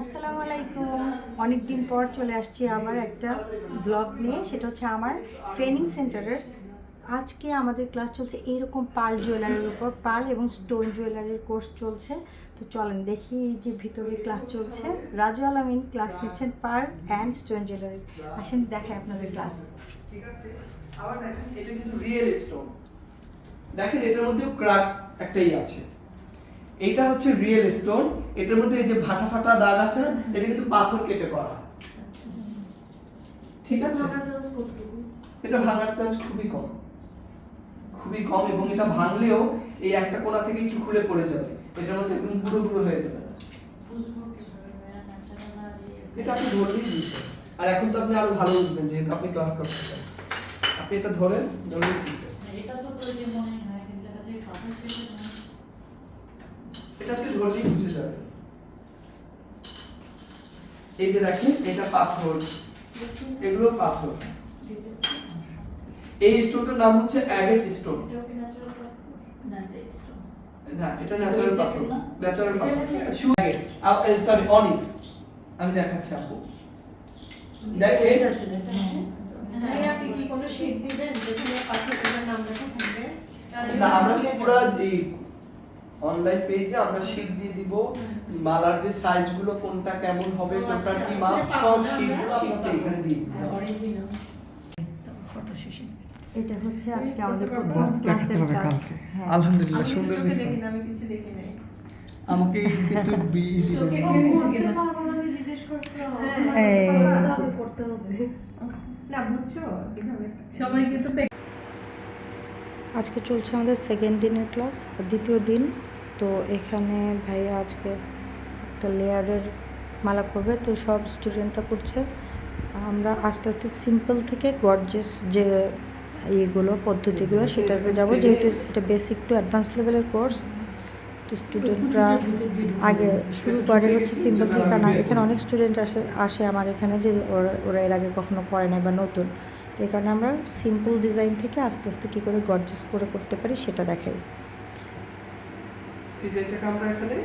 আসসালামু আলাইকুম। অনেক দিন পর চলে আসছি আবার একটা ব্লগ নিয়ে। সেটা হচ্ছে আমার ট্রেনিং সেন্টারের। আজকে আমাদের ক্লাস চলছে এইরকম পাল জুয়েলারির উপর। পাল এবং স্টোন জুয়েলারির কোর্স চলছে। তো চলেন দেখি যে ভিতরে ক্লাস চলছে। রাজু আলামিন ক্লাস নিচ্ছেন পাল অ্যান্ড স্টোন জুয়েলারি। আসেন দেখায় আপনাদের ক্লাস। ঠিক আছে। আবার দেখেন, এটা কিন্তু রিয়েল স্টোন দেখেন, এটার মধ্যেও ক্র্যাক একটাই আছে। এটা হচ্ছে রিয়েল স্টোন এটার মধ্যে এই যে ভাটা ফাটা দাগ আছে না এটা কিন্তু পাথর কেটে করা। ঠিক আছে? এটা ভাঙার চান্স খুবই কম। খুবই কম এবং এটা ভাঙলেও এই একটা কোণা থেকে একটু খুলে পড়ে যাবে। এটার মধ্যে একদম গুঁড়ো গুঁড়ো হয়ে যাবে। না এটা আপনি ধরলেই বুঝবেন। আর এখন তো আপনি আরও ভালো বুঝবেন যেহেতু আপনি ক্লাস করতেছেন আপনি এটা ধরেন ধরলেই বুঝবেন। এটা তো মনে হয় কিন্তু এটা যে পাথর থেকে মনে এটা আপনি ধরলেই বুঝে যাবেন এই যে দেখেন এটা পাথর। এগুলো পাথর। এই স্টোনটার নাম হচ্ছে অ্যাগেট স্টোন না এটা স্টোন না এটা ন্যাচারাল পাথর। ন্যাচারাল পাথর। সরি অনিক্স আমি দেখাচ্ছি আপু। দেখেন। হ্যাঁ। আপনি কি কোনো শীট দিবেন? যেখানে পাথরগুলোর নাম লেখা থাকবে? না আমরা পুরো অনলাইন পেজে আমরা শীট দিয়ে দিব মালার যে সাইজগুলো কোনটা কেমন হবে ও কোনটার আচ্ছা, কি মাপ মানে সব পাবো শীট আমরা? আপনাকে এখানে দিয়ে দিব ফটো সেশন এটা হচ্ছে আজকে আমাদের প্রথম ক্লাসের কালকে। হ্যাঁ। আলহামদুলিল্লাহ সুন্দর না, আমি কিছু দেখি নাই। আমাকে কিন্তু বি দিবেন কেন দেখি না? আমি জিজ্ঞেস করছিলাম। এই যে। করতে হবে। না বুঝছ? সবাই কিন্তু আজকে চলছে আমাদের সেকেন্ড দিনের ক্লাস দ্বিতীয় দিন। তো এখানে ভাইয়া আজকে একটা লেয়ারের মালা করবে। তো সব স্টুডেন্টরা করছে। আমরা আস্তে আস্তে সিম্পল থেকে গর্জেস যে ইয়েগুলো পদ্ধতিগুলো সেটাতে যাব। যেহেতু এটা বেসিক টু অ্যাডভান্স লেভেলের কোর্স তো স্টুডেন্টরা আগে শুরু করে হচ্ছে সিম্পল থেকে। কারণ এখানে অনেক স্টুডেন্ট আসে আসে আমার এখানে যে ওরা ওরা এর আগে কখনো করে নাই বা নতুন। তো এই কারণে আমরা সিম্পল ডিজাইন থেকে আস্তে আস্তে কী করে গর্জেস করে করতে পারি সেটা দেখাই। ডিজাইনটাকে আমরা এখানে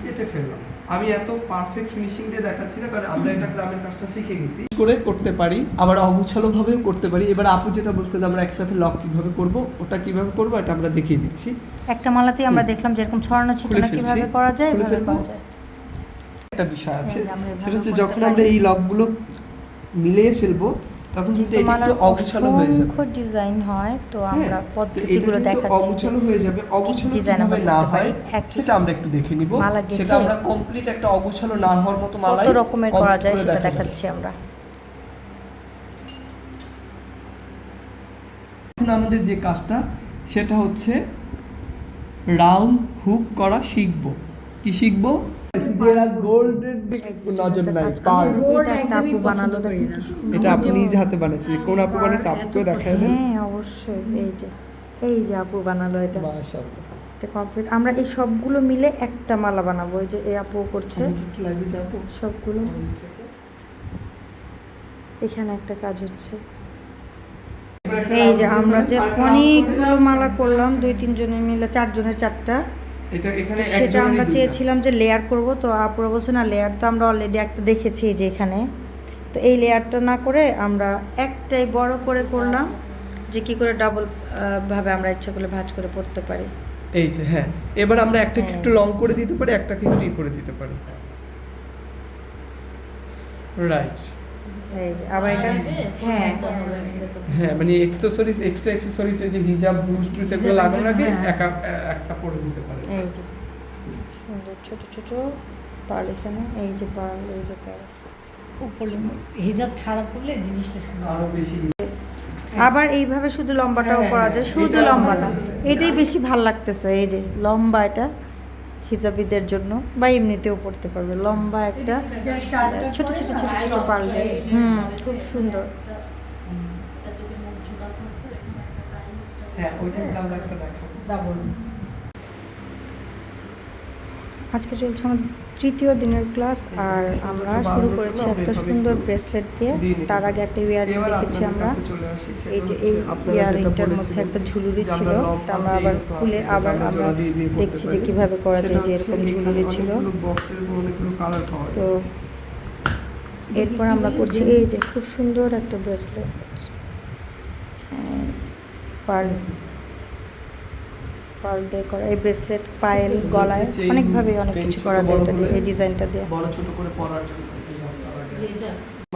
কেটে ফেললাম আমি এত পারফেক্ট ফিনিশিং দিয়ে দেখাচ্ছি না কারণ আমরা এটা গ্রামের কাজটা শিখে গেছি করে করতে পারি আবার অগুছালো ভাবেও করতে পারি এবার আপু যেটা বলছেন আমরা একসাথে লক কীভাবে করব ওটা কীভাবে করব এটা আমরা দেখিয়ে দিচ্ছি একটা মালাতেই আমরা। দেখলাম যেরকম ছড়ানো ছিটানো। কীভাবে করা যায় এভাবে। করা যায় একটা বিষয় আছে এই যে এভাবে সেটা হচ্ছে যখন আমরা এই লকগুলো মিলিয়ে ফেলব তখন কিন্তু এটা একটু অগুছালো হয়ে যাবে। ডিজাইন হয় তো হ্যাঁ, আমরা পদ্ধতিগুলো দেখাচ্ছি। অগুছালো হয়ে যাবে। অগুছালো কীভাবে না হয় সেটা আমরা একটু দেখে নিব। সেটা আমরা কমপ্লিট একটা অগুছালো না হওয়ার মতো মালাই কত রকমের করা যায় সেটা দেখাচ্ছি আমরা। এখন আমাদের যে কাজটা সেটা হচ্ছে রাউন্ড হুক করা শিখব। কি শিখব? এটা আপনি নিজ হাতে বানিয়েছে। কোন আপু বানিয়েছে? আপুকেও দেখায় হ্যাঁ অবশ্যই। এই যে এই যে আপু বানালো এটা। এটা কমপ্লিট আমরা এই সবগুলো মিলে একটা মালা বানাবো। এই যে এই আপু করছে। সবগুলো। এখানে একটা কাজ হচ্ছে। এই যে আমরা যে অনেকগুলো মালা করলাম দুই তিনজনে মিলে চারজনের চারটা। এটা এখানে সেটা আমরা চেয়েছিলাম যে লেয়ার করব তো আপুরা বলছে না লেয়ার তো আমরা অলরেডি একটা দেখেছি যে এখানে। তো এই লেয়ারটা না করে আমরা একটাই বড় করে করলাম যে কি করে ডাবল ভাবে আমরা ইচ্ছা করলে ভাঁজ করে পড়তে পারি। এই যে হ্যাঁ। এবার আমরা একটাকে হ্যাঁ। একটু লং করে দিতে পারি একটাকে ফ্রি করে দিতে পারি। রাইট আবার এটা? হ্যাঁ হ্যাঁ মানে অ্যাক্সেসরিজ এক্সট্রা অ্যাক্সেসরিজ যে হিজাব ব্লুজ টুজ এগুলো হ্যাঁ, লাগানোর আগে হ্যাঁ। একা একটা পরে দিতে পারে। এই যে। সুন্দর ছোট ছোট পার্ল এখানে এই যে পার্ল এই যে পার্ল। উপরে হিজাব ছাড়া করলে জিনিসটা সুন্দর আরও বেশি আবার এইভাবে শুধু লম্বাটাও হ্যাঁ, করা হ্যাঁ, যায়। শুধু এটা লম্বাটা এটাই বেশি ভালো লাগতেছে এই যে লম্বা এটা। হিজাবিদের জন্য বা এমনিতেও পড়তে পারবে। লম্বা একটা ছোট ছোট ছোট ছোট পারলে। হুম খুব সুন্দর। হ্যাঁ আজকে চলছে আমাদের তৃতীয় দিনের ক্লাস আর আমরা শুরু করেছি একটা সুন্দর ব্রেসলেট দিয়ে। তার আগে একটা ইয়ারিং দেখেছি আমরা। এই যে এই ইয়ারিংটার মধ্যে একটা ঝুলুরি ছিল তা আমরা আবার খুলে আবার আমরা দেখছি যে পারি। কীভাবে করা যায় যে এরকম ঝুলুরি ছিল। তো এরপর আমরা করছি এই যে খুব সুন্দর একটা ব্রেসলেট। পার্ল পার্ল দিয়ে করা এই ব্রেসলেট পায়েল গলায় অনেকভাবে অনেক কিছু করা যায় এটা দিয়ে এই ডিজাইনটা দিয়ে। বড় ছোট করে পরার জন্য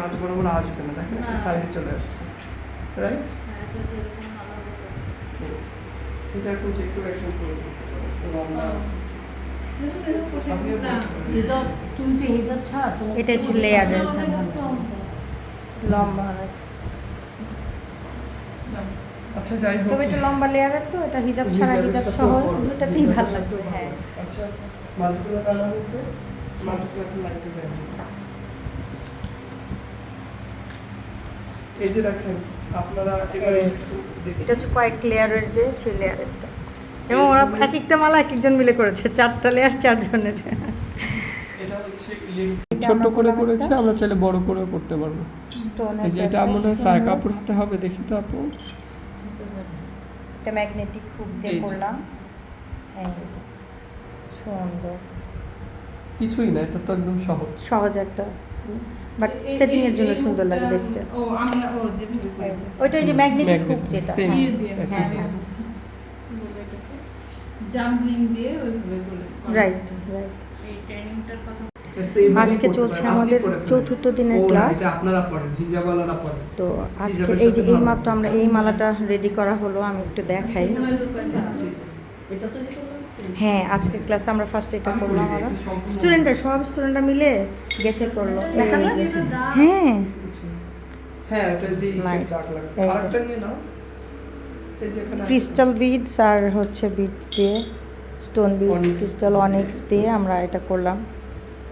মাঝ বরাবর আসবে না দেখেন। সাইডে চলে আসছে রাইট হ্যাঁ, এটা চেক করে। লম্বা আছে। এটা হচ্ছে layered-এর লম্বা। আচ্ছা যাই হোক। তবে এটা লম্বা লেয়ারের তো এটা হিজাব ছাড়া হিজাব সহ দুটাতেই ভালো লাগবে হ্যাঁ। আচ্ছা মাল্টিপ্লাই কালার হয়েছে? মাল্টিপ্লাই এখন লাইটে দেন এই যে দেখেন আপনারা এবার। এটা হচ্ছে কয়েক লেয়ারের যে সেই লেয়ারেরটা এবং ওরা এক একটা মালা এক একজন মিলে করেছে চারটা লেয়ার চারজনের। ছোট আমরা করে করেছে আমরা চাইলে বড় করেও করতে পারব। এই যে এটা মনে হয় সায়া কাপড় হাতে হবে দেখি তো আপু। এটা ম্যাগনেটিক হুক দিয়ে করলাম। সুন্দর। কিছুই না এটা তো একদম সহজ। সহজ একটা। বাট সেটিং এর জন্য সুন্দর লাগে দেখতে। ও আমরা ও যে। ওইটা এই যে ম্যাগনেটিক হুক যেটা। হ্যাঁ, হ্যাঁ হ্যাঁ। বলে এটাকে জাম্পলিং দিয়ে ওইভাবে করে রাইট রাইট এই ট্রেনিংটার কথা আজকে চলছে আমাদের চতুর্থ দিনের ক্লাস। তো আজকে এই যে এই মাত্র আমরা এই মালাটা রেডি করা হলো আমি একটু দেখাই। এটা তো যেটা হ্যাঁ আজকে ক্লাসে আমরা ফার্স্ট এটা করলাম করি, আমরা। স্টুডেন্টরা সব স্টুডেন্টরা মিলে গেথে করল। হ্যাঁ। হ্যাঁ। ক্রিস্টাল বিডস আর হচ্ছে বিডস দিয়ে স্টোন বিডস ক্রিস্টাল অনিক্স দিয়ে আমরা এটা করলাম।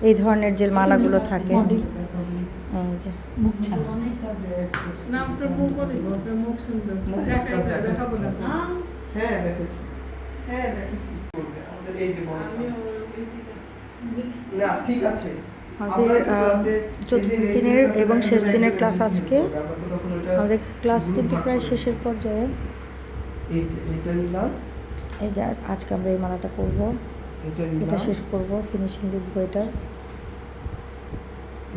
এই ধরনের যে মালাগুলো থাকে। এই যে। হ্যাঁ হ্যাঁ। আমাদের চতুর্থ দিনের এবং শেষ দিনের ক্লাস আজকে। আমাদের ক্লাস কিন্তু প্রায় শেষের পর্যায়ে। এই যে আজকে আমরা এই মালাটা করব। এটা শেষ করব ফিনিশিং দেখব এটা।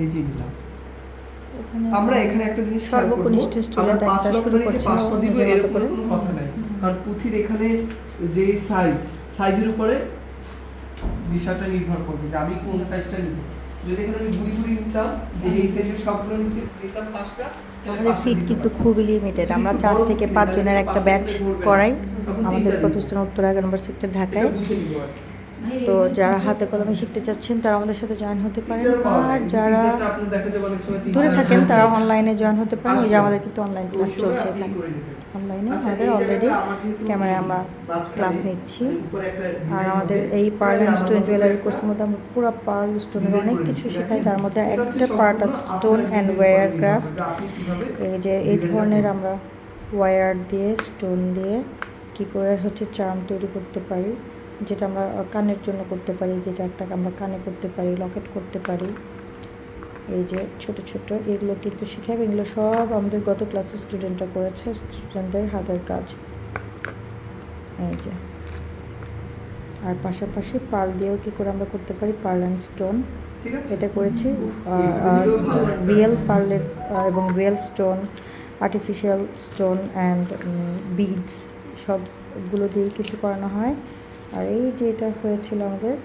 এই যে নিলাম। আমরা এখানে একটা জিনিস সর্বকনিষ্ঠ আমরা স্টুডেন্ট পাঁচ একটা লক্ষ শুরু করছিল পাঁচটা দিব এরকম কোনো কথা নাই। কারণ পুঁথির এখানে যে সাইজ সাইজের উপরে বিষয়টা নির্ভর করবে যে আমি কোন সাইজটা নিব। যদি এখানে আমি ঘুরি ঘুরি নিতাম যে এই সাইজের সবগুলো নিতে নিতাম পাঁচটা আমাদের সিট কিন্তু। খুবই লিমিটেড আমরা চার থেকে পাঁচ জনের একটা ব্যাচ করাই আমাদের প্রতিষ্ঠান উত্তর সেক্টর ঢাকায়। তো যারা হাতে কলমে শিখতে চাচ্ছেন, তারা আমাদের সাথে জয়েন হতে পারেন। আর যারা দূরে থাকেন, তারা অনলাইনে জয়েন হতে পারেন। ওই যে আমাদের কিন্তু অনলাইন ক্লাস চলছে এখানে। অনলাইনে আমাদের অলরেডি ক্যামেরায় আমরা ক্লাস নিচ্ছি। আর আমাদের এই পার্ল স্টোন জুয়েলারি কোর্সের মধ্যে আমরা পুরো পার্ল স্টোনের অনেক কিছু শেখাই। তার মধ্যে একটা পার্ট আছে স্টোন অ্যান্ড ওয়ার ক্রাফট এই যে এই ধরনের আমরা ওয়্যার দিয়ে স্টোন দিয়ে কি করে হচ্ছে চার্ম তৈরি করতে পারি। যেটা আমরা কানের জন্য করতে পারি যেটা একটা আমরা কানে করতে পারি লকেট করতে পারি। এই যে ছোট ছোট এগুলো কিন্তু শেখাবে এগুলো সব আমাদের গত ক্লাসের স্টুডেন্টরা করেছে স্টুডেন্টদের হাতের কাজ। এই যে। আর পাশাপাশি পার্ল দিয়েও কি করে আমরা করতে পারি? পার্ল অ্যান্ড স্টোন এটা করেছি। রিয়েল পার্লের এবং real stone artificial stone and beads সবগুলো দিয়েই কিছু করানো হয়। আর এই যে এটা হয়েছিল আমাদের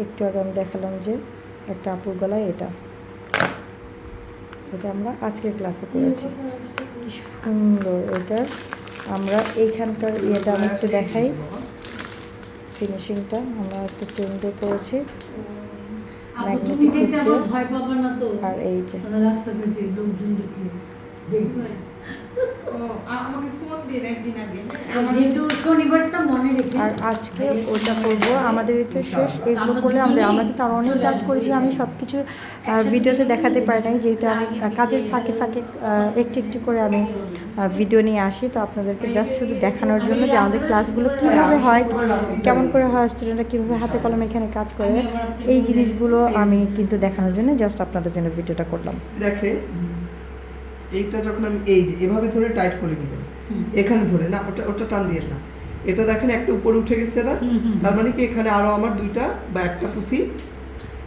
একটু আগে আমি দেখালাম যে একটা আপুর গলায় এটা। এটা আমরা আজকের ক্লাসে করেছি। কি সুন্দর এটা। আমরা এইখানকার ইয়েটা আমি একটু দেখাই। ফিনিশিংটা আমরা একটু চেন দিয়ে করেছি। আর এই যে। রাস্তাঘাটে লোকজন দেখলে। আর আজকে ওটা করব আমাদের এটা শেষ এগুলো করলে আমরা আমরা কিন্তু আরও অনেক কাজ করেছি আমি সব কিছু ভিডিওতে দেখাতে পারি নাই যেহেতু আমি কাজের ফাঁকে ফাঁকে একটু একটু করে আমি ভিডিও নিয়ে আসি তো আপনাদেরকে জাস্ট শুধু দেখানোর জন্য যে আমাদের ক্লাসগুলো কীভাবে হয় কেমন করে হয় স্টুডেন্টরা কীভাবে হাতে কলমে এখানে কাজ করে এই জিনিসগুলো আমি কিন্তু দেখানোর জন্য জাস্ট আপনাদের জন্য ভিডিওটা করলাম। দেখে এইটা যখন আমি এই যে এভাবে ধরে টাইট করে দিবেন এখানে ধরে না ওটা ওটা টান দিয়ে না। এটা দেখেন একটা উপরে উঠে গেছে না। তার মানে কি এখানে আরও আমার দুইটা বা একটা পুঁথি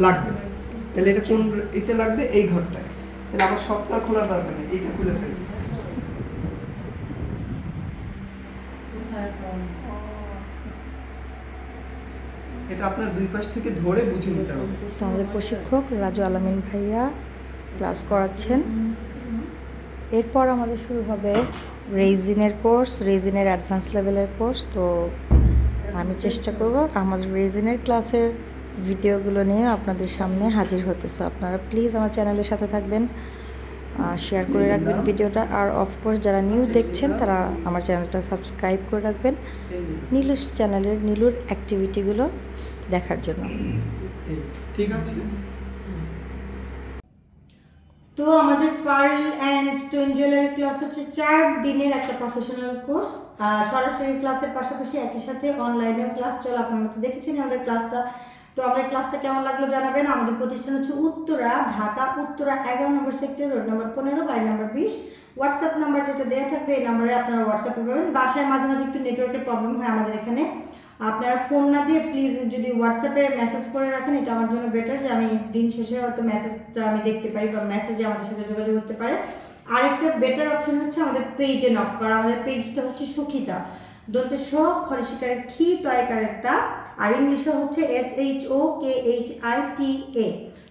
লাগবে। তাহলে এটা কোন এতে লাগবে? এই ঘরটায়। তাহলে আমার সপ্তাহ খোলার দরকার নেই এইটা খুলে ফেলব এটা আপনার দুই পাশ থেকে ধরে বুঝে নিতে হবে। আমাদের প্রশিক্ষক রাজু আলামিন ভাইয়া ক্লাস করাচ্ছেন। এরপর আমাদের শুরু হবে রেজিনের কোর্স, রেজিনের অ্যাডভান্স লেভেলের কোর্স। তো আমি চেষ্টা করব আমাদের রেজিনের ক্লাসের ভিডিওগুলো নিয়ে আপনাদের সামনে হাজির হতে। সো আপনারা প্লিজ আমার চ্যানেলের সাথে থাকবেন শেয়ার করে রাখবেন ভিডিওটা। আর অফকোর্স যারা নিউ দেখছেন, তারা আমার চ্যানেলটা সাবস্ক্রাইব করে রাখবেন নীলুস চ্যানেলের নীলুর অ্যাক্টিভিটিগুলো দেখার জন্য। ঠিক আছে। তো আমাদের pearl and stone jewellery class হচ্ছে চার দিনের একটা প্রফেশনাল কোর্স সরাসরি ক্লাসের পাশাপাশি একই সাথে অনলাইনেও ক্লাস চলে, আপনার মতো দেখেছেন আমাদের ক্লাসটা তো আমাদের ক্লাসটা কেমন লাগল জানাবেন? আমাদের প্রতিষ্ঠান হচ্ছে উত্তরা, ঢাকা, উত্তরা এগারো নম্বর সেক্টর রোড নম্বর পনেরো, বাড়ি নম্বর বিশ। হোয়াটসঅ্যাপ নাম্বার যেটা দেওয়া থাকবে, এই নাম্বারে আপনারা হোয়াটসঅ্যাপে পাবেন। বাসায় মাঝে মাঝে একটু নেটওয়ার্কের প্রবলেম হয় আমাদের এখানে। আপনারা ফোন না দিয়ে প্লিজ যদি হোয়াটসঅ্যাপে মেসেজ করে রাখেন, এটা আমার জন্য বেটার যে আমি দিন শেষে হয়তো মেসেজটা আমি দেখতে পারি বা মেসেজে আমাদের সাথে যোগাযোগ করতে পারে। আরেকটা বেটার অপশন হচ্ছে আমাদের পেজে নক করা। আমাদের পেজটা হচ্ছে সুখিতা। দন্তে স খরশিকারের খি তয়কারের তা, আর ইংলিশে হচ্ছে S H O K H I T A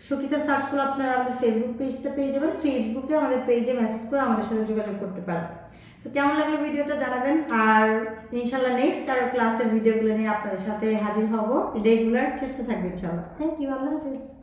Sukhita search করে আপনারা আমাদের ফেসবুক পেজটা পেয়ে যাবেন। ফেসবুকে আমাদের পেজে মেসেজ করে আমাদের সাথে যোগাযোগ করতে পারেন। সো কেমন লাগল ভিডিওটা জানাবেন? আর ইনশাল্লাহ নেক্সট আরও ক্লাসের ভিডিওগুলো নিয়ে আপনাদের সাথে হাজির হব। রেগুলার চেষ্টা থাকবে ইনশাল্লাহ থ্যাংক ইউ আল্লাহ হাফিজ।